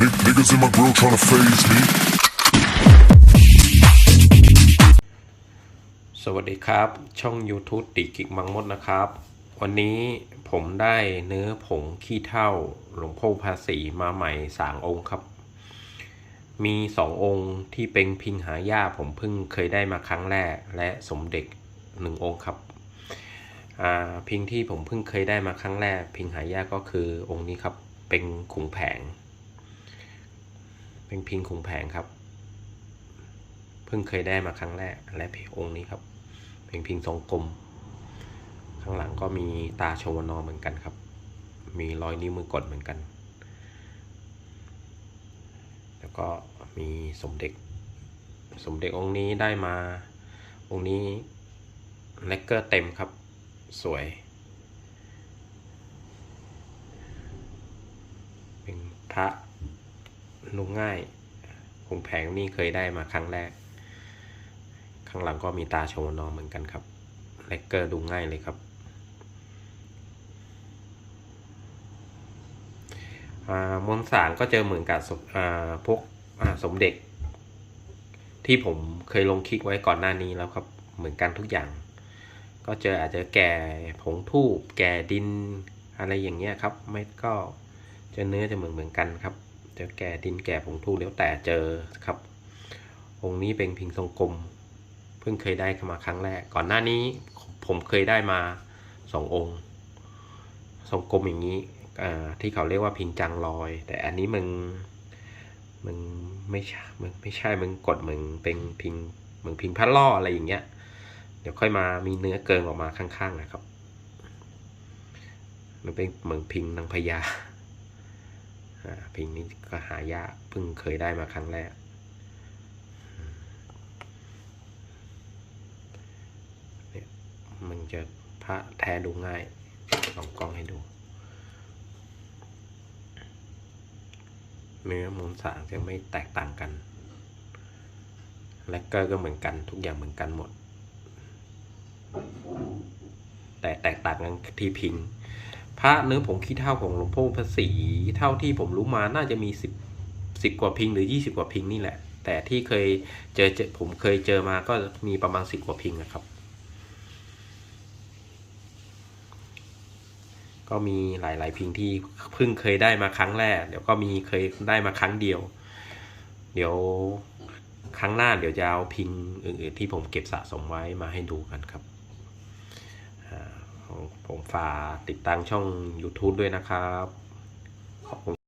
Nigg- Niggas in my grill tryna phase me. สวัสดีครับ ช่อง YouTube ติกิกมังมดนะครับ วันนี้ผมได้เนื้อผงขี้เท่าหลวงพ่อภาษีมาใหม่สามองค์ครับ มีสององค์ที่เป็นพิงหายาผมเพิ่งเคยได้มาครั้งแรก และสมเด็จหนึ่งองค์ครับพิงที่ผมเพิ่งเคยได้มาครั้งแรก พิงหายากก็คือองค์นี้ครับเป็นขุงแผง เป็นพิงขุงแผงครับ เพิ่งเคยได้มาครั้งแรกและเพองค์นี้ครับเพลงพิงทรงกลม ข้างหลังก็มีตาชวนอเหมือนกันครับ มีรอยนิ้วมือกดเหมือนกัน แล้วก็มีสมเด็จ สมเด็จองค์นี้ได้มา องค์นี้เลกเกอร์เต็มครับ สวย เป็นพระ นุงง่ายคงแผงนี่เคยได้มาครั้งแรก ข้างหลังก็มีตาโชวนอเหมือนกันครับเลกเกอร์ดูง่ายเลยครับมวลสารก็เจอเหมือนกับพวกสมเด็จที่ผมเคยลงคลิกไว้ก่อนหน้านี้แล้วครับ เหมือนกันทุกอย่าง ก็เจออาจจะแก่ผงทูบแก่ดินอะไรอย่างเงี้ยครับ ไม่ก็เจอเนื้อจะเหมือนเหมือนกันครับ เจอแก่ดินแก่ผงทูบแล้วแต่เจอครับ องค์นี้เป็นพิงทรงกลม เพิ่งเคยได้เข้ามาครั้งแรก ก่อนหน้านี้ผมเคยได้มาสององค์ ทรงกลมอย่างนี้ที่เขาเรียกว่าพิงจังลอย แต่อันนี้มึงมึงไม่ใช่มึงไม่ใช่มึงกดมึงเป็นพิงมึงพิงพัดล่ออะไรอย่างเงี้ย เดี๋ยวค่อยมามีเนื้อเกินออกมาข้างๆนะครับมันเป็นเหมือนพิงนางพญา อ่าพิงนี้ก็หายากเพิ่งเคยได้มาครั้งแรก เนี่ยมันจะพระแท้ดูง่าย ลองกล้องให้ดู เนื้อมูลสารจะไม่แตกต่างกัน และเกอร์ก็เหมือนกันทุกอย่างเหมือนกันหมด แต่แตกต่างกันที่พิง พระเนื้อผงขี้เท่าของหลวงพ่อพระศรีเท่าที่ผมรู้มาน่าจะมีสิบสิบกว่าพิงหรือยี่สิบกว่าพิงนี่แหละ แต่ที่เคยเจอเจอผมเคยเจอมาก็มีประมาณสิบกว่าพิงนะครับ ก็มีหลาย ๆ พิงที่เพิ่งเคยได้มาครั้งแรก เดี๋ยวก็มีเคยได้มาครั้งเดียว เดี๋ยวครั้งหน้าเดี๋ยวจะเอาพิงอื่น ๆ ที่ผมเก็บสะสมไว้มาให้ดูกันครับ ผมฝากติดตามช่อง YouTube ด้วยนะครับ ขอบคุณ